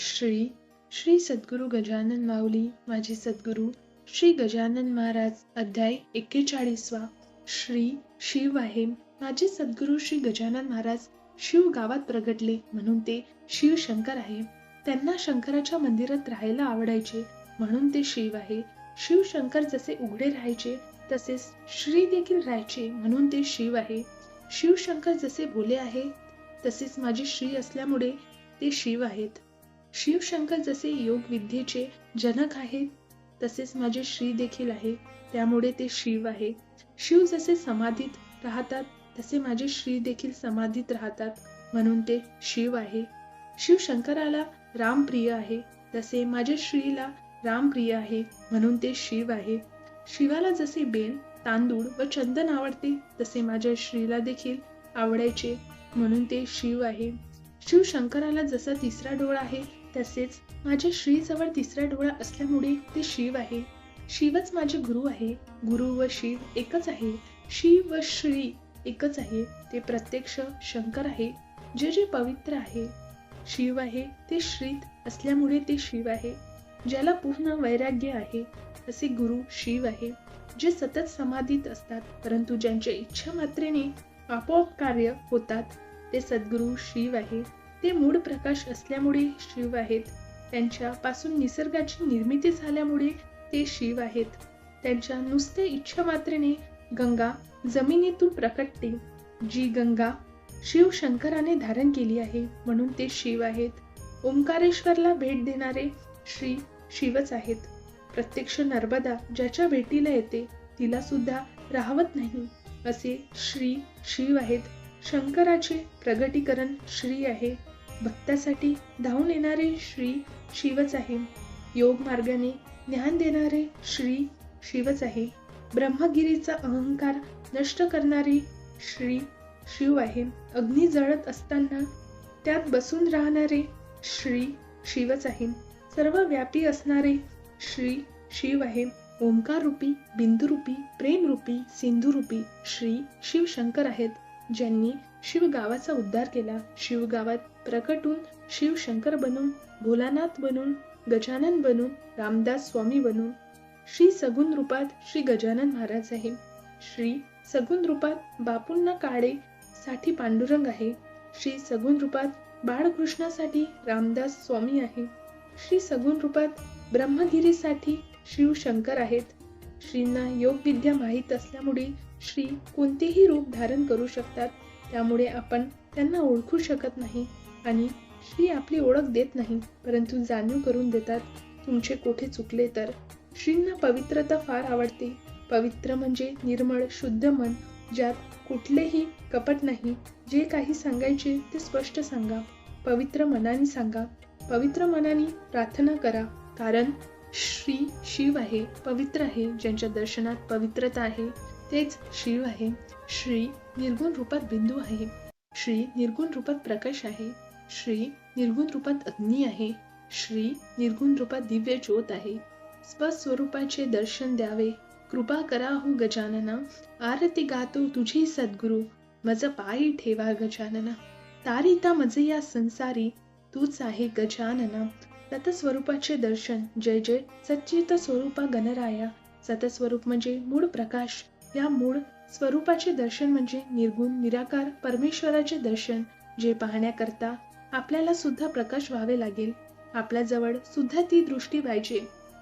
श्री श्री सद्गुरू गजानन माऊली माझे सद्गुरू श्री गजानन महाराज अध्याय एक्केचाळीसवा. श्री शिव आहे माझे सद्गुरू श्री गजानन महाराज शिव गावात प्रगटले म्हणून ते शिव शंकर आहे. त्यांना शंकराच्या मंदिरात राहायला आवडायचे. म्हणून ते शिव आहे. शिव शंकर जसे उघडे राहायचे तसेच श्री देखील राहायचे म्हणून ते शिव आहे. शिव शंकर जसे भोले आहे तसेच माझे श्री असल्यामुळे ते शिव आहेत. शिवशंकर जसे योग विद्येचे जनक आहेत तसेच माझे श्री देखील आहे. त्यामुळे ते शिव आहे. शिव जसे समाधीत राहतात तसे माझे श्री देखील समाधीत राहतात म्हणून ते शिव आहे. शिवशंकराला रामप्रिय आहे तसे माझे श्रीला रामप्रिय आहे म्हणून ते शिव आहे. शिवाला जसे बेल तांदूळ व चंदन आवडते तसे माझ्या श्रीला देखील आवडायचे म्हणून ते शिव आहे. शिवशंकराला जसा तिसरा डोळा आहे तसेच माझ्या श्रीजवळ तिसरा डोळा असल्यामुळे ते शिव आहे. शिवच माझे गुरु आहे. गुरु व शिव एकच आहे. शिव व श्री एकच आहे. ते प्रत्यक्ष शंकर आहे. जे जे पवित्र आहे. शिव आहे ते श्रीत असल्यामुळे ते शिव आहे. ज्याला पूर्ण वैराग्य आहे असे गुरु शिव आहे. जे सतत समाधीत असतात परंतु ज्यांच्या इच्छा मात्रेने आपोआप कार्य होतात ते सद्गुरु शिव आहे. ते मूळ प्रकाश असल्यामुळे शिव आहेत. त्यांच्यापासून निसर्गाची निर्मिती झाल्यामुळे ते शिव आहेत. त्यांच्या नुसते इच्छा मात्रेने गंगा जमिनीतून प्रकटते जी गंगा शिव शंकराने धारण केली आहे म्हणून ते शिव आहेत. ओंकारेश्वरला भेट देणारे श्री शिवच आहेत. प्रत्यक्ष नर्मदा ज्याच्या भेटीला येते तिला सुद्धा राहवत नाही असे श्री शिव आहेत. शंकराचे प्रगटीकरण श्री आहे. भक्तासाठी धावून येणारे श्री शिवच आहे योग मार्गाने ज्ञान देणारे श्री शिवच आहे ब्रह्मगिरीचा अहंकार नष्ट करणारे श्री शिव आहे अग्नी जळत असताना त्यात बसून राहणारे श्री शिवच आहे सर्व व्यापी असणारे श्री शिव आहे ओंकार रूपी बिंदुरूपी प्रेमरूपी सिंधुरूपी श्री शिवशंकर आहेत. ज्यांनी शिवगावाचा उद्धार केला. शिवगावात प्रकटून शिवशंकर बनून भोलानाथ बनून गजानन बनून रामदास स्वामी बनून श्री सगुण रूपात श्री गजानन महाराज आहे. श्री सगुण रूपात बापूंना काळे साठी पांडुरंग आहे. श्री सगुण रूपात बाळकृष्णासाठी रामदास स्वामी आहे. श्री सगुण रूपात ब्रह्मगिरीसाठी शिव शंकर आहेत. श्रींना योग विद्या माहीत असल्यामुळे श्री कोणतेही रूप धारण करू शकतात त्यामुळे आपण त्यांना ओळखू शकत नाही आणि श्री आपली ओळख देत नाही परंतु जाणीव करून देतात तुमचे कोठे चुकले तर? श्रींना पवित्रता फार आवडते. पवित्र म्हणजे निर्मळ शुद्ध मन ज्यात कुठलेही कपट नाही. जे काही सांगायचे ते स्पष्ट सांगा. पवित्र मनाने सांगा. पवित्र मनाने प्रार्थना करा. कारण श्री शिव आहे पवित्र आहे ज्यांच्या दर्शनात पवित्रता आहे. तेच शिव आहे. श्री निर्गुण रूपात बिंदू आहे. श्री निर्गुण रूपात प्रकाश आहे. श्री निर्गुण रूपात अग्नी आहे. श्री निर्गुण रूपात दिव्य ज्योत आहे. स्वस्वरूपाचे दर्शन द्यावे. कृपा करा हो गजानना. आरती गातो तुझी सद्गुरु. मज पायी ठेवा गजानना. तारिता मज या संसारी. तूच आहे गजानना. सतस्वरूपाचे दर्शन. जय जय. सच्चित स्वरूपा गणराया. सतस्वरूप म्हणजे मूळ प्रकाश. या मूळ स्वरूपाचे दर्शन म्हणजे निर्गुण निराकार परमेश्वराचे दर्शन जे पाहण्याकरता आपल्याला सुद्धा प्रकाश व्हावे लागेल. आपल्याजवळ सुद्धा ती दृष्टी पाहिजे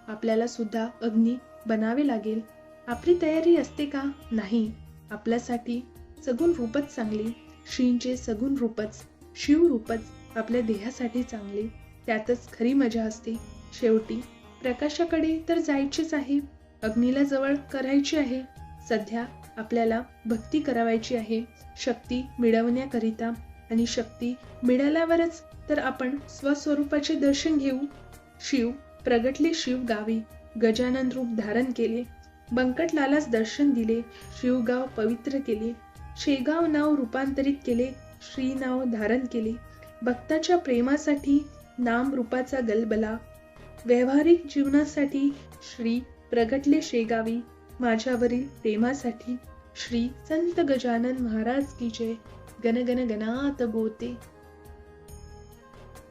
आपल्याला सुद्धा अग्नी बनावे लागेल. आपली तयारी असते का? नाही. आपल्यासाठी सगुण रूपच चांगली. श्रींचे सगुण रूपच शिव रूपच आपल्या देहासाठी चांगले. त्यातच खरी मजा असते. शेवटी प्रकाशाकडे तर जायचेच आहे. अग्नीला जवळ करायची आहे. सध्या आपल्याला भक्ती करावायची आहे शक्ती मिळवण्याकरिता. आणि शक्ती मिळाल्यावरच तर आपण स्वस्वरूपाचे दर्शन घेऊ शिव प्रगटले शिव गावी गजानन रूप धारण केले. बंकटलालाच दर्शन दिले शिवगाव पवित्र केले. शेगाव नाव रूपांतरित केले श्री नाव धारण केले. भक्ताच्या प्रेमासाठी नाम रूपाचा गलबला. व्यावहारिक जीवनासाठी श्री प्रगटले शेगावी माझ्यावरील प्रेमासाठी श्री संत गजानन महाराज की जय. गण गण गणात गोते